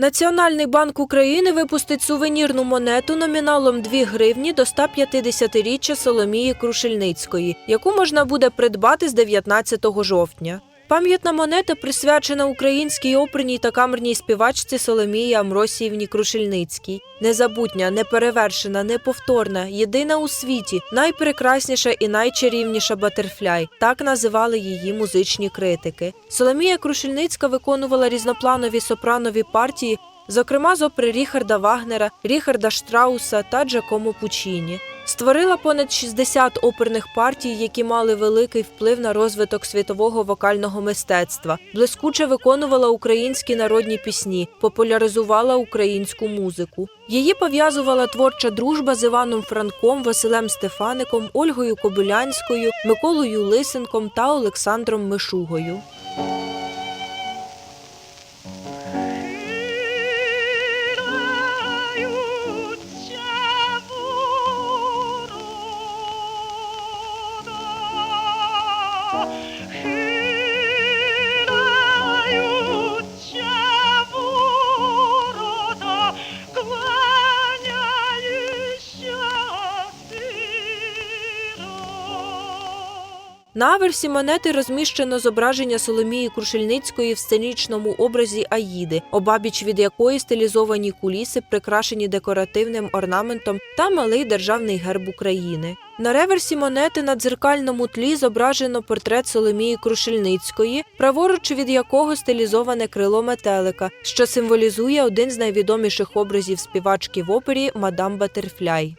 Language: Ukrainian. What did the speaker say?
Національний банк України випустить сувенірну монету номіналом 2 гривні до 150-річчя Соломії Крушельницької, яку можна буде придбати з 19 жовтня. Пам'ятна монета присвячена українській оперній та камерній співачці Соломії Амросіївні Крушельницькій. Незабутня, неперевершена, неповторна, єдина у світі, найпрекрасніша і найчарівніша Батерфляй. Так називали її музичні критики. Соломія Крушельницька виконувала різнопланові сопранові партії, зокрема з опери Ріхарда Вагнера, Ріхарда Штрауса та Джакомо Пучіні. Створила понад 60 оперних партій, які мали великий вплив на розвиток світового вокального мистецтва. Блискуче виконувала українські народні пісні, популяризувала українську музику. Її пов'язувала творча дружба з Іваном Франком, Василем Стефаником, Ольгою Кобилянською, Миколою Лисенком та Олександром Мишугою. На аверсі монети розміщено зображення Соломії Крушельницької в сценічному образі Аїди, обабіч від якої стилізовані куліси, прикрашені декоративним орнаментом та малий державний герб України. На реверсі монети на дзеркальному тлі зображено портрет Соломії Крушельницької, праворуч від якого стилізоване крило метелика, що символізує один з найвідоміших образів співачки в опері Мадам Батерфляй.